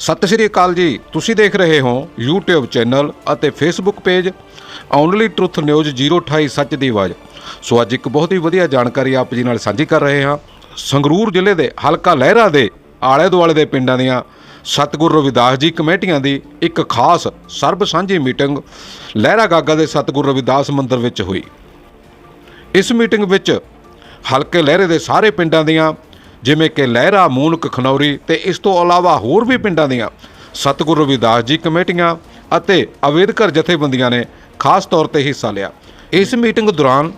ਸਤਿ ਸ਼੍ਰੀ ਅਕਾਲ ਜੀ। ਤੁਸੀਂ ਦੇਖ ਰਹੇ ਹੋ YouTube ਚੈਨਲ ਅਤੇ Facebook page only truth news 028 ਸੱਚ ਦੀ ਆਵਾਜ਼। ਸੋ ਅੱਜ ਇੱਕ ਬਹੁਤ ਹੀ ਵਧੀਆ ਜਾਣਕਾਰੀ ਆਪ ਜੀ ਨਾਲ ਸਾਂਝੀ ਕਰ ਰਹੇ ਹਾਂ। ਸੰਗਰੂਰ ਜ਼ਿਲ੍ਹੇ ਦੇ ਹਲਕਾ ਲਹਿਰਾ ਦੇ ਆਲੇ ਦੁਆਲੇ ਦੇ ਪਿੰਡਾਂ ਦੀਆਂ ਸਤਿਗੁਰੂ ਰਵਿਦਾਸ ਜੀ ਕਮੇਟੀਆਂ ਦੀ ਇੱਕ ਖਾਸ ਸਰਬ ਸਾਂਝੀ ਮੀਟਿੰਗ ਲਹਿਰਾ ਗਾਗਾ ਦੇ ਸਤਿਗੁਰੂ ਰਵਿਦਾਸ ਮੰਦਿਰ ਵਿੱਚ ਹੋਈ। ਇਸ ਮੀਟਿੰਗ ਵਿੱਚ ਹਲਕੇ ਲਹਿਰੇ ਦੇ ਸਾਰੇ ਪਿੰਡਾਂ ਦੀਆਂ ਜਿਵੇਂ ਕਿ ਲਹਿਰਾ, ਮੂਨਕ, ਖਨੌਰੀ ਤੇ ਇਸ ਤੋਂ ਇਲਾਵਾ ਹੋਰ ਵੀ ਪਿੰਡਾਂ ਦੀਆਂ। ਸਤਿਗੁਰੂ ਰਵਿਦਾਸ ਜੀ ਕਮੇਟੀਆਂ ਅਤੇ ਅਵੇਦਕਰ ਜਥੇਬੰਦੀਆਂ ਨੇ ਖਾਸ ਤੌਰ ਤੇ ਹਿੱਸਾ ਲਿਆ। ਇਸ ਮੀਟਿੰਗ ਦੌਰਾਨ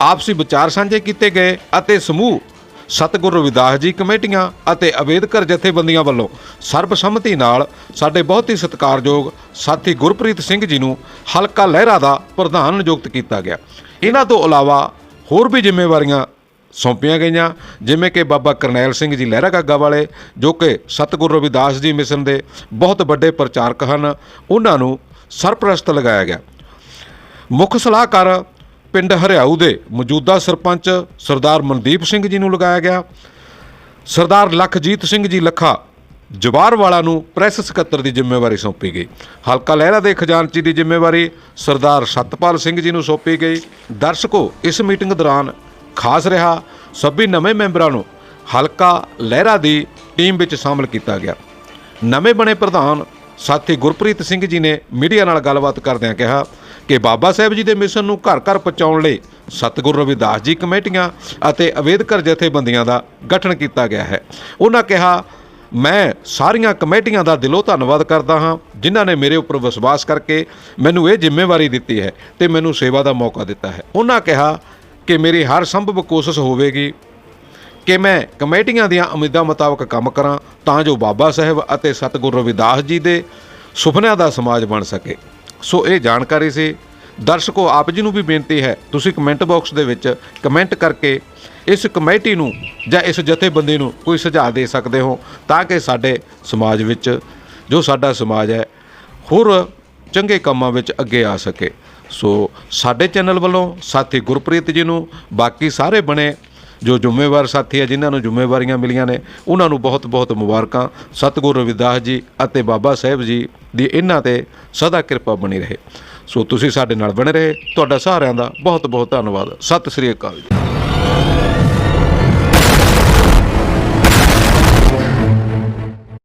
ਆਪਸੀ ਵਿਚਾਰ ਸਾਂਝੇ ਕੀਤੇ ਗਏ ਅਤੇ ਸਮੂਹ ਸਤਿਗੁਰੂ ਰਵਿਦਾਸ ਜੀ ਕਮੇਟੀਆਂ ਅਤੇ ਅਵੇਦਕਰ ਜਥੇਬੰਦੀਆਂ ਵੱਲੋਂ ਸਰਬਸੰਮਤੀ ਨਾਲ ਸਾਡੇ ਬਹੁਤ ਹੀ ਸਤਿਕਾਰਯੋਗ ਸਾਥੀ ਗੁਰਪ੍ਰੀਤ ਸਿੰਘ ਜੀ ਨੂੰ ਹਲਕਾ ਲਹਿਰਾ ਦਾ ਪ੍ਰਧਾਨ ਨਿਯੁਕਤ ਕੀਤਾ ਗਿਆ। ਇਹਨਾਂ ਤੋਂ ਇਲਾਵਾ ਹੋਰ ਵੀ ਜ਼ਿੰਮੇਵਾਰੀਆਂ ਸੌਂਪੀਆਂ ਗਈਆਂ, ਜਿਵੇਂ ਕਿ ਬਾਬਾ ਕਰਨੈਲ ਸਿੰਘ ਜੀ ਲਹਿਰਾ ਗਾਗਾ ਵਾਲੇ, ਜੋ ਕਿ ਸਤਿਗੁਰੂ ਰਵਿਦਾਸ ਜੀ ਮਿਸ਼ਨ ਦੇ ਬਹੁਤ ਵੱਡੇ ਪ੍ਰਚਾਰਕ ਹਨ, ਉਹਨਾਂ ਨੂੰ ਸਰਪ੍ਰਸਤ ਲਗਾਇਆ ਗਿਆ। ਮੁੱਖ ਸਲਾਹਕਾਰ ਪਿੰਡ ਹਰਿਆਊ ਦੇ ਮੌਜੂਦਾ ਸਰਪੰਚ ਸਰਦਾਰ ਮਨਦੀਪ ਸਿੰਘ ਜੀ ਨੂੰ ਲਗਾਇਆ ਗਿਆ। ਸਰਦਾਰ ਲਖਜੀਤ ਸਿੰਘ ਜੀ ਲੱਖਾ ਜਵਾਰ ਵਾਲਾ ਨੂੰ ਪ੍ਰੈਸ ਸਕੱਤਰ ਦੀ ਜ਼ਿੰਮੇਵਾਰੀ ਸੌਂਪੀ ਗਈ। ਹਲਕਾ ਲਹਿਰਾ ਦੇ ਖਜ਼ਾਨਚੀ ਦੀ ਜ਼ਿੰਮੇਵਾਰੀ ਸਰਦਾਰ ਸਤਪਾਲ ਸਿੰਘ ਜੀ ਨੂੰ ਸੌਂਪੀ ਗਈ। ਦਰਸ਼ਕੋ, ਇਸ ਮੀਟਿੰਗ ਦੌਰਾਨ ਖਾਸ ਰਿਹਾ। ਸਭੀ ਨਵੇਂ ਮੈਂਬਰਾਂ ਨੂੰ ਹਲਕਾ ਲਹਿਰਾ ਦੀ ਟੀਮ ਵਿੱਚ ਸ਼ਾਮਲ ਕੀਤਾ ਗਿਆ। ਨਵੇਂ ਬਣੇ ਪ੍ਰਧਾਨ ਸਾਥੀ ਗੁਰਪ੍ਰੀਤ ਸਿੰਘ ਜੀ ਨੇ ਮੀਡੀਆ ਨਾਲ ਗੱਲਬਾਤ ਕਰਦਿਆਂ ਕਿਹਾ ਕਿ ਬਾਬਾ ਸਾਹਿਬ ਜੀ ਦੇ ਮਿਸ਼ਨ ਨੂੰ ਘਰ ਘਰ ਪਹੁੰਚਾਉਣ ਲਈ ਸਤਿਗੁਰੂ ਰਵਿਦਾਸ ਜੀ ਕਮੇਟੀਆਂ ਅਤੇ ਅਵੇਦਕਰ ਜਥੇਬੰਦੀਆਂ ਦਾ ਗਠਨ ਕੀਤਾ ਗਿਆ ਹੈ। ਉਹਨਾਂ ਕਿਹਾ, ਮੈਂ ਸਾਰੀਆਂ ਕਮੇਟੀਆਂ ਦਾ ਦਿਲੋਂ ਧੰਨਵਾਦ ਕਰਦਾ ਹਾਂ, ਜਿਨ੍ਹਾਂ ਨੇ ਮੇਰੇ ਉੱਪਰ ਵਿਸ਼ਵਾਸ ਕਰਕੇ ਮੈਨੂੰ ਇਹ ਜ਼ਿੰਮੇਵਾਰੀ ਦਿੱਤੀ ਹੈ ਤੇ ਮੈਨੂੰ ਸੇਵਾ ਦਾ ਮੌਕਾ ਦਿੱਤਾ ਹੈ। ਉਹਨਾਂ ਕਿਹਾ ਕਿ ਮੇਰੀ ਹਰ ਸੰਭਵ ਕੋਸ਼ਿਸ਼ ਹੋਵੇਗੀ ਕਿ ਮੈਂ ਕਮੇਟੀਆਂ ਦੀਆਂ ਉਮੀਦਾਂ ਮੁਤਾਬਕ ਕੰਮ ਕਰਾਂ ਤਾਂ ਜੋ ਬਾਬਾ ਸਾਹਿਬ ਅਤੇ ਸਤਿਗੁਰੂ ਰਵਿਦਾਸ ਜੀ ਦੇ ਸੁਪਨਿਆਂ ਦਾ ਸਮਾਜ ਬਣ ਸਕੇ। ਸੋ ਇਹ ਜਾਣਕਾਰੀ ਸੀ। ਦਰਸ਼ਕੋ, ਆਪ ਜੀ ਨੂੰ ਵੀ ਬੇਨਤੀ ਹੈ, ਤੁਸੀਂ ਕਮੈਂਟ ਬਾਕਸ ਦੇ ਵਿੱਚ ਕਮੈਂਟ ਕਰਕੇ ਇਸ ਕਮੇਟੀ ਨੂੰ ਜਾਂ ਇਸ ਜਥੇਬੰਦੀ ਨੂੰ ਕੋਈ ਸੁਝਾਅ ਦੇ ਸਕਦੇ ਹੋ ਤਾਂ ਕਿ ਸਾਡੇ ਸਮਾਜ ਵਿੱਚ, ਜੋ ਸਾਡਾ ਸਮਾਜ ਹੈ, ਹੋਰ ਚੰਗੇ ਕੰਮਾਂ ਵਿੱਚ ਅੱਗੇ ਆ ਸਕੇ। ਸੋ ਸਾਡੇ ਚੈਨਲ ਵੱਲੋਂ ਸਾਥੀ ਗੁਰਪ੍ਰੀਤ ਜੀ ਨੂੰ, ਬਾਕੀ ਸਾਰੇ ਬਣੇ ਜੋ ਜ਼ਿੰਮੇਵਾਰ ਸਾਥੀ ਹੈ ਜਿਨ੍ਹਾਂ ਨੂੰ ਜ਼ਿੰਮੇਵਾਰੀਆਂ ਮਿਲੀਆਂ ਨੇ, ਉਹਨਾਂ ਨੂੰ ਬਹੁਤ-ਬਹੁਤ ਮੁਬਾਰਕਾਂ। ਸਤਿਗੁਰੂ ਰਵਿਦਾਸ ਜੀ ਅਤੇ ਬਾਬਾ ਸਾਹਿਬ ਜੀ ਦੀ ਇਹਨਾਂ ਤੇ ਸਦਾ ਕਿਰਪਾ ਬਣੀ ਰਹੇ। ਸੋ ਤੁਸੀਂ ਸਾਡੇ ਨਾਲ ਬਣੇ ਰਹੇ। ਤੁਹਾਡਾ ਸਾਰਿਆਂ ਦਾ ਬਹੁਤ-ਬਹੁਤ ਧੰਨਵਾਦ। ਸਤਿ ਸ੍ਰੀ ਅਕਾਲ ਜੀ।